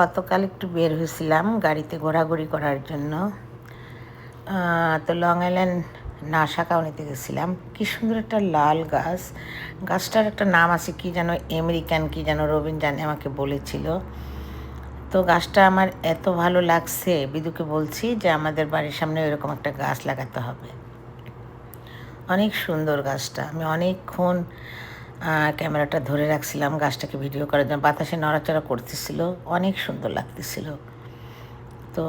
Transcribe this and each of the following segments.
গতকাল একটু বের হয়েছিলাম গাড়িতে ঘোরাঘুরি করার জন্য। তো লং আইল্যান্ড নাসা কাউনিতে গেছিলাম। কি সুন্দর একটা লাল গাছ। গাছটার একটা নাম আছে, কি যেন আমেরিকান, কি যেন রবিন জানে আমাকে বলেছিল। তো গাছটা আমার এত ভালো লাগছে, বিদুকে বলছি যে আমাদের বাড়ির সামনে এরকম একটা গাছ লাগাতে হবে। অনেক সুন্দর গাছটা। আমি অনেকক্ষণ ক্যামেরাটা ধরে রাখছিলাম, গাছটাকে ভিডিও করার জন্য। বাতাসে নড়াচড়া করতেছিল, অনেক সুন্দর লাগতেছিল। তো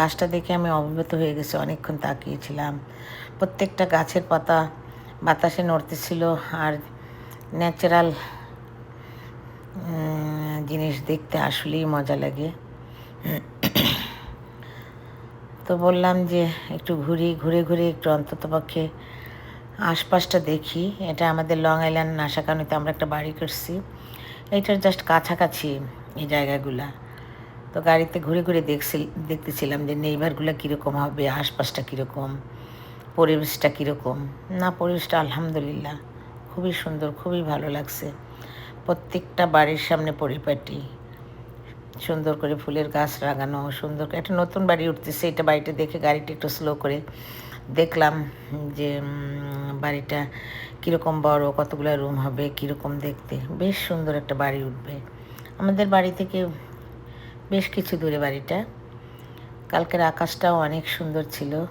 গাছটা দেখে আমি অভিভূত হয়ে গেছি, অনেকক্ষণ তাকিয়েছিলাম। প্রত্যেকটা গাছের পাতা বাতাসে নড়তেছিল আর ন্যাচারাল জিনিস দেখতে আসলেই মজা লাগে। তো বললাম যে একটু ঘুরি, ঘুরে ঘুরে একটু অন্ততপক্ষে আশপাশটা দেখি। এটা আমাদের লং আইল্যান্ড নাশাকানিতে আমরা একটা বাড়ি করছি। এইটার জাস্ট কাছাকাছি এই জায়গাগুলা। তো গাড়িতে ঘুরে ঘুরে দেখছি, দেখতেছিলাম যে নেইবারগুলো কীরকম হবে, আশপাশটা কীরকম, পরিবেশটা কীরকম। না, পরিবেশটা আলহামদুলিল্লাহ খুবই সুন্দর, খুবই ভালো লাগছে। প্রত্যেকটা বাড়ির সামনে পরিপাটি। সুন্দর করে ফুলের গাছ লাগানো, সুন্দর একটা নতুন বাড়ি উঠতেছে, এটা বাড়িটা দেখে গাড়িটা একটু স্লো করে দেখলাম যে বাড়িটা কীরকম বড়, কতগুলো রুম হবে, কীরকম দেখতে। বেশ সুন্দর একটা বাড়ি উঠবে। আমাদের বাড়ি থেকে বেশ কিছু দূরে বাড়িটা। কালকের আকাশটাও অনেক সুন্দর ছিল।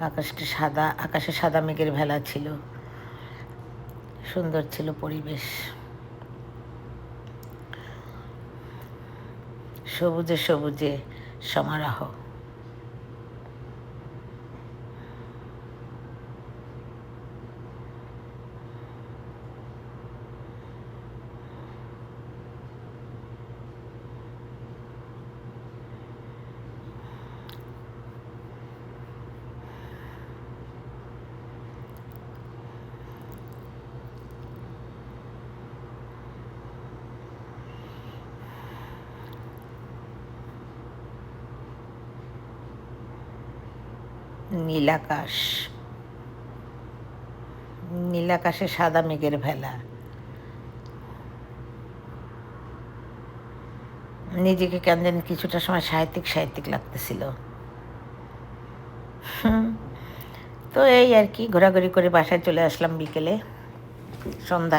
আকাশটা সাদা, আকাশে সাদা মেঘের ভেলা ছিল। সুন্দর ছিল পরিবেশ। সবুজে সবুজে সমারোহ। নীলাকাশ। নীলাকাশে সাদা মেঘের ভেলা। নিজেকে কেন জানি কিছুটা সময় সাহিত্যিক সাহিত্যিক লাগতেছিল। তো এই আর কি, ঘোরাঘুরি করে বাসায় চলে আসলাম বিকেলে, সন্ধ্যায়।